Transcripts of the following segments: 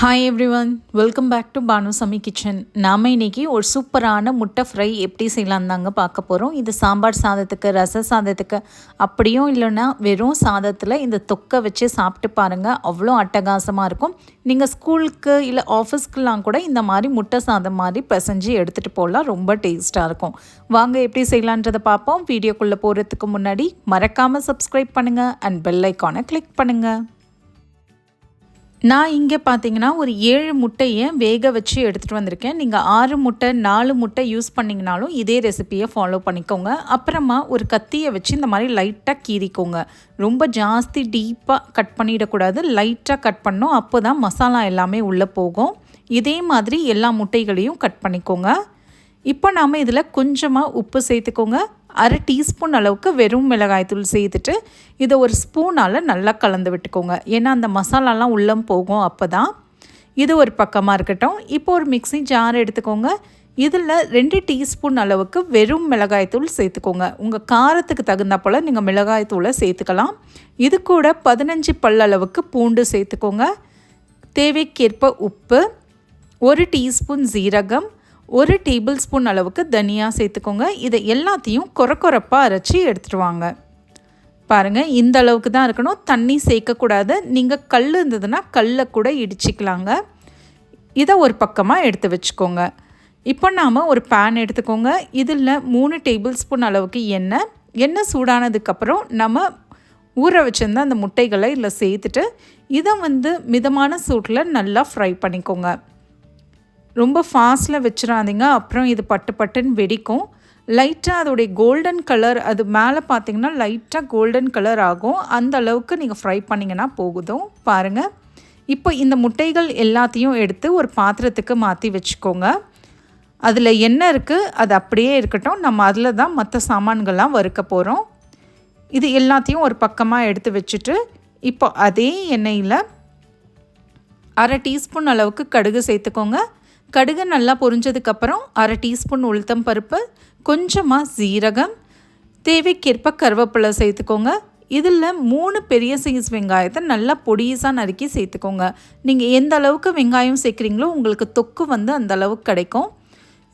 Hi everyone welcome back to Banusamy kitchen நாம் இன்றைக்கி ஒரு சூப்பரான முட்டை ஃப்ரை எப்படி செய்யலாம் தாங்க பார்க்க போகிறோம் இது சாம்பார் சாதத்துக்கு ரச சாதத்துக்கு அப்படியும் இல்லைன்னா வெறும் சாதத்தில் இந்த தொக்கை வச்சு சாப்பிட்டு பாருங்கள் அவ்வளோ அட்டகாசமாக இருக்கும். நீங்கள் ஸ்கூலுக்கு இல்லை ஆஃபீஸ்க்கெலாம் கூட இந்த மாதிரி முட்டை சாதம் மாதிரி பிசைஞ்சு எடுத்துகிட்டு போகலாம் ரொம்ப டேஸ்ட்டாக இருக்கும். வாங்க எப்படி செய்யலான்றதை பார்ப்போம். வீடியோக்குள்ளே போகிறதுக்கு முன்னாடி மறக்காமல் சப்ஸ்கிரைப் பண்ணுங்கள் அண்ட் பெல் ஐக்கானை கிளிக் பண்ணுங்கள் நான் இங்கே பார்த்தீங்கன்னா ஒரு ஏழு முட்டையை வேக வச்சு எடுத்துகிட்டு வந்திருக்கேன். நீங்கள் ஆறு முட்டை நாலு முட்டை யூஸ் பண்ணிங்கனாலும் இதே ரெசிப்பியை ஃபாலோ பண்ணிக்கோங்க. அப்புறமா ஒரு கத்தியை வச்சு இந்த மாதிரி லைட்டாக கீறிக்கோங்க. ரொம்ப ஜாஸ்தி டீப்பாக கட் பண்ணிடக்கூடாது. லைட்டாக கட் பண்ணோம் அப்போ தான் மசாலா எல்லாமே உள்ளே போகும். இதே மாதிரி எல்லா முட்டைகளையும் கட் பண்ணிக்கோங்க. இப்போ நாம் இதில் கொஞ்சமாக உப்பு சேர்த்துக்கோங்க. அரை டீஸ்பூன் அளவுக்கு வெறும் மிளகாய்த்தூள் சேர்த்துட்டு இதை ஒரு ஸ்பூனால் நல்லா கலந்து விட்டுக்கோங்க. ஏன்னா அந்த மசாலாலாம் உள்ளம் போகும் அப்போ தான் இது ஒரு பக்கமாக இருக்கட்டும். இப்போ ஒரு மிக்சி ஜார் எடுத்துக்கோங்க. இதில் ரெண்டு டீஸ்பூன் அளவுக்கு வெறும் மிளகாய்த்தூள் சேர்த்துக்கோங்க. உங்கள் காரத்துக்கு தகுந்த போல் நீங்கள் மிளகாய்த்தூளை சேர்த்துக்கலாம். இது கூட பதினஞ்சு பல் அளவுக்கு பூண்டு சேர்த்துக்கோங்க. தேவைக்கேற்ப உப்பு ஒரு டீஸ்பூன் ஜீரகம் ஒரு டேபிள் ஸ்பூன் அளவுக்கு தனியாக சேர்த்துக்கோங்க. இதை எல்லாத்தையும் குறை அரைச்சி எடுத்துகிட்டு வாங்க பாருங்கள் இந்த அளவுக்கு தான் இருக்கணும். தண்ணி சேர்க்கக்கூடாது. நீங்கள் கல் இருந்ததுன்னா கல்லை கூட இடிச்சிக்கலாங்க. இதை ஒரு பக்கமாக எடுத்து வச்சுக்கோங்க. இப்போ நாம் ஒரு பேன் எடுத்துக்கோங்க. இதில் மூணு டேபிள் ஸ்பூன் அளவுக்கு எண்ணெய். எண்ணெய் சூடானதுக்கப்புறம் நம்ம ஊற வச்சுருந்த அந்த முட்டைகளை இதில் சேர்த்துட்டு இதை வந்து மிதமான சூட்டில் நல்லா ஃப்ரை பண்ணிக்கோங்க. ரொம்ப ஃபாஸ்ட்டில் வச்சிடாதீங்க அப்புறம் இது பட்டு பட்டுன்னு வெடிக்கும். லைட்டாக அதோடைய கோல்டன் கலர் அது மேலே பார்த்தீங்கன்னா லைட்டாக கோல்டன் கலர் ஆகும். அந்த அளவுக்கு நீங்கள் ஃப்ரை பண்ணிங்கன்னா போகுதும் பாருங்கள் இப்போ இந்த முட்டைகள் எல்லாத்தையும் எடுத்து ஒரு பாத்திரத்துக்கு மாற்றி வச்சுக்கோங்க. அதில் என்ன இருக்குது அது அப்படியே இருக்கட்டும். நம்ம அதில் தான் மற்ற சாமான்கள்லாம் வறுக்க போகிறோம் இது எல்லாத்தையும் ஒரு பக்கமாக எடுத்து வச்சுட்டு இப்போ அதே எண்ணெயில் அரை டீஸ்பூன் அளவுக்கு கடுகு சேர்த்துக்கோங்க. கடுகு நல்லா பொரிஞ்சதுக்கப்புறம் அரை டீஸ்பூன் உளுத்தம் பருப்பு கொஞ்சமாக சீரகம் தேவைக்கேற்ப கருவேப்பிலை சேர்த்துக்கோங்க. இதில் மூணு பெரிய சைஸ் வெங்காயத்தை நல்லா பொடியஸாக நறுக்கி சேர்த்துக்கோங்க. நீங்கள் எந்த அளவுக்கு வெங்காயம் சேர்க்குறீங்களோ உங்களுக்கு தொக்கு வந்து அந்த அளவுக்கு கிடைக்கும்.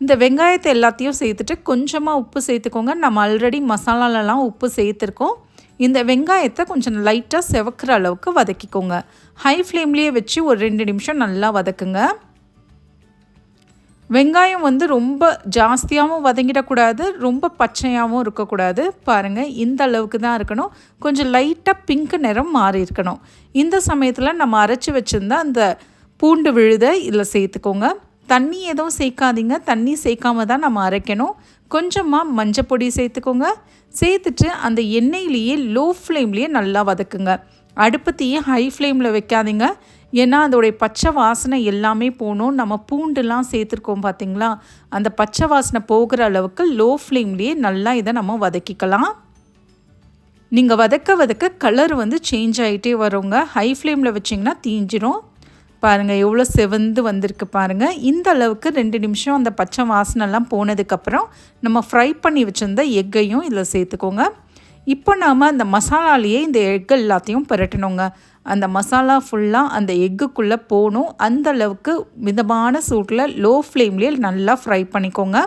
இந்த வெங்காயத்தை எல்லாத்தையும் சேர்த்துட்டு கொஞ்சமாக உப்பு சேர்த்துக்கோங்க. நம்ம ஆல்ரெடி மசாலாலலாம் உப்பு சேர்த்துருக்கோம். இந்த வெங்காயத்தை கொஞ்சம் லைட்டாக செவக்கிற அளவுக்கு வதக்கிக்கோங்க. ஹை ஃப்ளேம்லேயே வச்சு ஒரு ரெண்டு நிமிஷம் நல்லா வதக்குங்க. வெங்காயம் வந்து ரொம்ப ஜாஸ்தியாகவும் வதங்கிடக்கூடாது ரொம்ப பச்சையாகவும் இருக்கக்கூடாது. பாருங்கள் இந்த அளவுக்கு தான் இருக்கணும். கொஞ்சம் லைட்டாக பிங்க் நிறம் மாறி இருக்கணும். இந்த சமயத்தில் நம்ம அரைச்சி வச்சுருந்தா அந்த பூண்டு விழுதை இதில் சேர்த்துக்கோங்க. தண்ணி எதுவும் சேர்க்காதீங்க. தண்ணி சேர்க்காம தான் நம்ம அரைக்கணும். கொஞ்சமாக மஞ்சள் பொடி சேர்த்துக்கோங்க. சேர்த்துட்டு அந்த எண்ணெயிலேயே லோ ஃப்ளேம்லேயே நல்லா வதக்குங்க. அடுப்பத்தையே ஹை ஃப்ளேமில் வைக்காதீங்க. ஏன்னா அதோடைய பச்சை வாசனை எல்லாமே போகணும். நம்ம பூண்டுலாம் சேர்த்துருக்கோம் பார்த்திங்களா அந்த பச்சை வாசனை போகிற அளவுக்கு லோ ஃப்ளேம்லேயே நல்லா இதை நம்ம வதக்கிக்கலாம். நீங்கள் வதக்க வதக்க கலர் வந்து சேஞ்ச் ஆகிட்டே வருங்க. ஹை ஃப்ளேமில் வச்சிங்கன்னா தீஞ்சிரும். பாருங்கள் எவ்வளோ செவந்து வந்திருக்கு பாருங்கள் இந்த அளவுக்கு ரெண்டு நிமிஷம் அந்த பச்சை வாசனைலாம் போனதுக்கப்புறம் நம்ம ஃப்ரை பண்ணி வச்சுருந்த எக்கையும் இதில் சேர்த்துக்கோங்க. இப்போ நாம் அந்த மசாலாலேயே இந்த எக் எல்லாத்தையும் பரட்டணுங்க. அந்த மசாலா ஃபுல்லாக அந்த எக்குக்குள்ளே போகணும் அந்த அளவுக்கு மிதமான சூட்டில் லோ ஃப்ளேம்லேயே நல்லா ஃப்ரை பண்ணிக்கோங்க.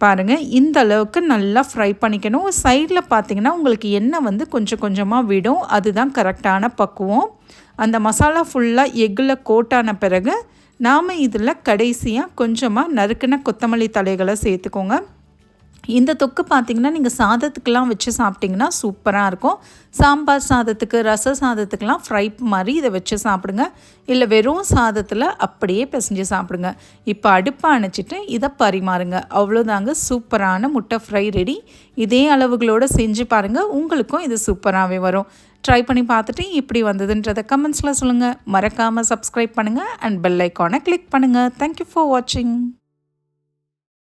பாருங்கள் இந்த அளவுக்கு நல்லா ஃப்ரை பண்ணிக்கணும். சைடில் பார்த்தீங்கன்னா உங்களுக்கு எண்ணெய் வந்து கொஞ்சம் கொஞ்சமாக விடும். அதுதான் கரெக்டான பக்குவம். அந்த மசாலா ஃபுல்லாக எக்கில் கோட்டான பிறகு நாம் இதில் கடைசியாக கொஞ்சமாக நறுக்கின கொத்தமல்லி தலைகளை சேர்த்துக்கோங்க. இந்த தொக்கு பார்த்திங்கன்னா நீங்கள் சாதத்துக்கெலாம் வச்சு சாப்பிட்டிங்கன்னா சூப்பராக இருக்கும். சாம்பார் சாதத்துக்கு ரச சாதத்துக்கெலாம் ஃப்ரை மாதிரி இதை வச்சு சாப்பிடுங்க. இல்லை வெறும் சாதத்தில் அப்படியே பிசைஞ்சு சாப்பிடுங்க. இப்போ அடுப்பை அணைச்சிட்டு இதை பரிமாறுங்க. அவ்வளோதாங்க சூப்பரான முட்டை ஃப்ரை ரெடி இதே அளவுகளோடு செஞ்சு பாருங்கள் உங்களுக்கும் இது சூப்பராகவே வரும். ட்ரை பண்ணி பார்த்துட்டு இப்படி வந்ததுன்றதை கமெண்ட்ஸில் சொல்லுங்கள் மறக்காமல் சப்ஸ்கிரைப் பண்ணுங்கள் அண்ட் பெல் ஐக்கானை கிளிக் பண்ணுங்கள் தேங்க்யூ ஃபார் வாட்சிங்